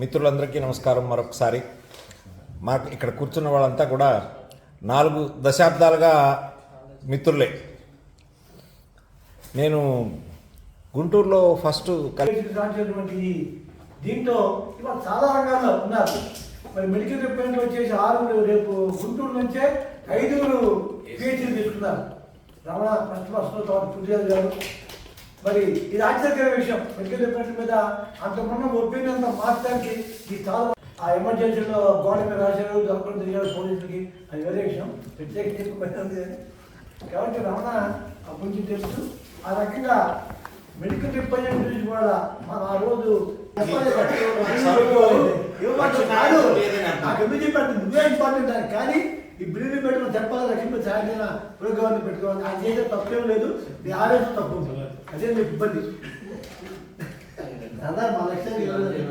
మిత్రులందరికీ నమస్కారం మరొకసారి. మాకు ఇక్కడ కూర్చున్న వాళ్ళంతా కూడా నాలుగు దశాబ్దాలుగా మిత్రులే. నేను గుంటూరులో ఫస్ట్ దీంతో ఇవాళ చాలా రంగాల్లో ఉన్నారు. మరి మెడికల్ రిప్రజెంట్ వచ్చేసి ఆరుగురు రేపు గుంటూరు నుంచే ఐదుగురు పిహెచ్డీ తీసుకున్నారు. రమణ ఫస్ట్ ఫస్ట్ తోట పుట్టిరాజు గారు మరి ఇది ఆశ్చర్యకర విషయం. మెడికల్ రిప్రజెంట్ మీద అంతకున్న ఒపీనియన్ అంతా మార్చడానికి ఇది చాలా ఆ ఎమర్జెన్సీలో గోడ మీద రాశారు దొరకడం తిరిగారు పోలీసులకి. అది వేరే విషయం. ప్రత్యేక తీసుకుపోయింది కాబట్టి రమణ ఆ గురించి తెలుసు. ఆ రకంగా మెడికల్ రిప్రజెంట్ గురించి కూడా మన ఆ రోజు నువ్వే ఇంపార్టెంట్ కానీ ఈ బిల్లు పెట్టడం చెప్పాలి రక్షణ సాయంత్రం పురోగమని పెట్టుకోవాలి. ఆయన చేసే తప్పేం లేదు. ఆలోచన తప్పు. అదే మీకు ఇబ్బంది. అదా మా లక్ష్యం ఆలోచన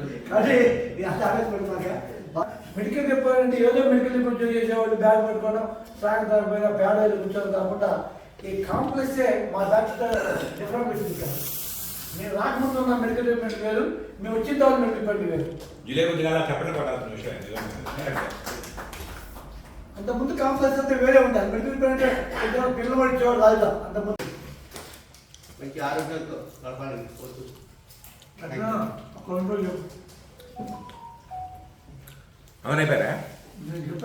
మెడికల్ డిపార్ట్మెంట్ ఏదో మెడికల్ డిపార్ట్మెంట్ చేసేవాళ్ళు బ్యాగ్ పట్టుకోవడం ట్రాక్ దానిపైన బ్యాడ్ అయితే కూర్చోవడం కాకుండా ఈ కాంప్లెక్సే మా డాక్టర్ డిఫరెంట్ పెట్టించారు నేను రాకముందు ఉన్న మెడికల్ డిపార్ట్మెంట్ వేరు మేము వచ్చిన తర్వాత మెడికల్ డిపార్ట్మెంట్ వేరు. జులై కొద్దిగా చెప్పడం పడాల్సిన విషయం. అంత ముందు కాంప్లెక్స్ అంతా వేరే ఉంటాయి మెడికల్ డిపార్ట్మెంట్ పిల్లవాడు ఇచ్చేవాడు రాజుగా అంత ముందు మంచి ఆరోగ్యంతో గడపాలని కోరుతూ అట్లా ఒక రెండు రోజులు అవునైపోయారా. Thank you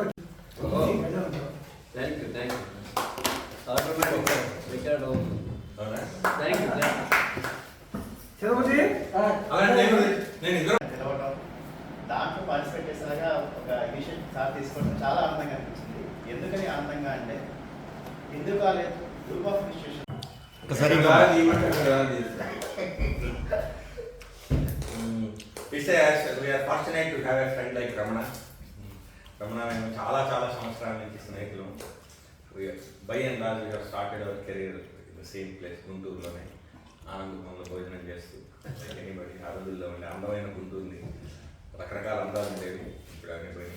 thank you automatic record అవుతుంది థ్యాంక్ యూ తిరుపతి? తెలవటం. దాంట్లో పార్టిసిపేట్ చేసేలాగా ఒక ఇనిషియేటివ్ సార్ తీసుకోవడం చాలా ఆనందంగా అనిపించింది. ఎందుకని ఆనందంగా అంటే Hindu college group of institution ఒకసారి fortunate to have a friend like Ramana Ramana మేము చాలా చాలా సంవత్సరాల నుంచి స్నేహితులు. By and large we are started our career in the same place గుంటూరులోనే. ఆనందంలో భోజనం చేస్తూ ఎనీబడి ఆ రోజుల్లో ఉండే అందమైన గుంటూరుని రకరకాల అందాలు ఉండేవి. ఇప్పుడు అన్నీ పోయి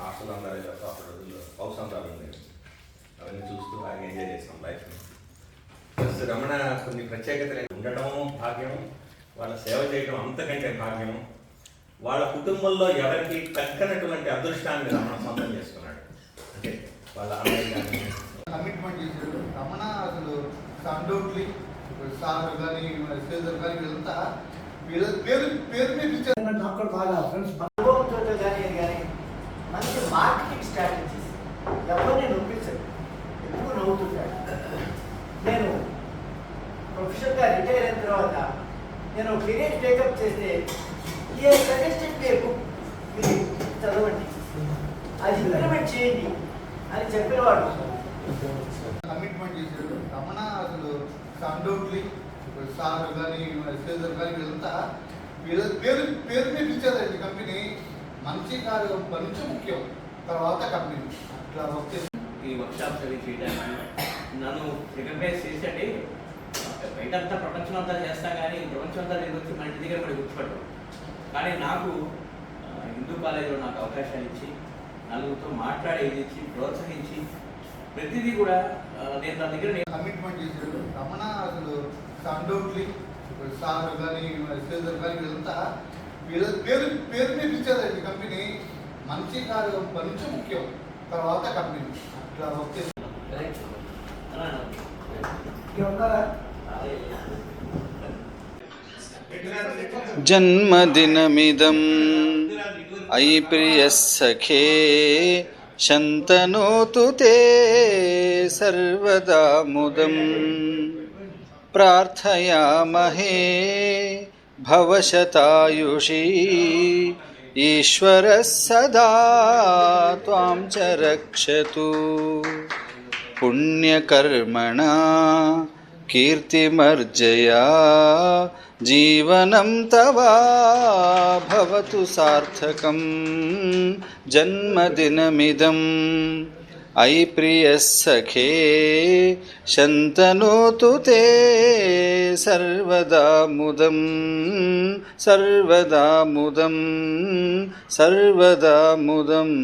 హాస్టల్ అందాలే తప్ప అప్పుడు రోజుల్లో హౌస్ అందాలు ఉండేవి. అవన్నీ చూస్తూ బాగా ఎంజాయ్ చేసాం లైఫ్ని ప్లస్ రమణ కొన్ని ప్రత్యేకతలు. ఉండటం భాగ్యం వాళ్ళ సేవ చేయడం అంతకంటే భాగ్యం. వాళ్ళ కుటుంబంలో ఎవరికి తగ్గనటువంటి అదృష్టాన్ని రమణ సొంతం చేసుకున్నాడు. అంటే వాళ్ళ అన్నయ్య కానీ కమిట్మెంట్ చేశాడు రమణ అసలు సండోట్లీ సార్ కానీ శ్రీధర్ కానీ వీళ్ళంతా వీళ్ళ పేరు పేరు మీద ఇచ్చారు. నాకు కూడా బాగా ఫ్రెండ్స్ అనుభవంతో కానీ అది కానీ మంచి మార్కెటింగ్ స్ట్రాటజీస్ ఎవరిని నొప్పించదు. ఎక్కువ నవ్వుతుంటాడు. నేను ప్రొఫెషనల్గా రిటైర్ అయిన తర్వాత నేను కెరీర్ టేకప్ చేస్తే ఏ సజెస్టెడ్ ఏ బుక్ మీరు చదవండి. అది ఇంప్లిమెంట్ చేయండి అని చెప్పినవాడు కమిట్మెంట్ చేశాడు. రమణ అసలు సండోట్లీ సార్ కానీ శ్రీధర్ కానీ వీళ్ళంతా వీళ్ళ పేరు పేరు ఈ కంపెనీ మంచి కాదు మంచి ముఖ్యం. తర్వాత కంపెనీ అట్లా వచ్చేసి ఈ వర్క్షాప్స్ అవి చేయడానికి నన్ను రికగ్నైజ్ చేసేటి బయటంతా ప్రపంచం అంతా చేస్తా కానీ ప్రపంచం అంతా నేను వచ్చి మన ఇంటి దగ్గర పడి గుర్తుపట్టడం కానీ నాకు హిందూ కాలేజీలో నాకు అవకాశాలు ఇచ్చి నలుగురితో మాట్లాడేది ఇచ్చి ప్రోత్సహించి ప్రతిదీ కూడా నేను నా దగ్గర నే- కమిట్మెంట్ చేశాడు రమణ అసలు సండోట్లీ సార్ కానీ శ్రీధర్ కానీ వీళ్ళంతా వీళ్ళ పేరు పేరు మీద ఇచ్చారు ఈ కంపెనీ మంచి కాదు మంచి ముఖ్యం. తర్వాత కంపెనీ అట్లా వచ్చేసి जन्मदिनमिदम्। अयि प्रियः सखे शन्तनोतु ते सर्वदा मुदं प्रार्थयामहे भवशतायुषी ईश्वरः सदा त्वां च रक्षतु। पुण्यकर्मणा, कीर्तिमर्जया जीवनं तवा भवतु सार्थकं जन्मदिनमिदम् अयि प्रियः सखे शन्तनोतु ते सर्वदा मुदं सर्वदा मुदं सर्वदा मुदम्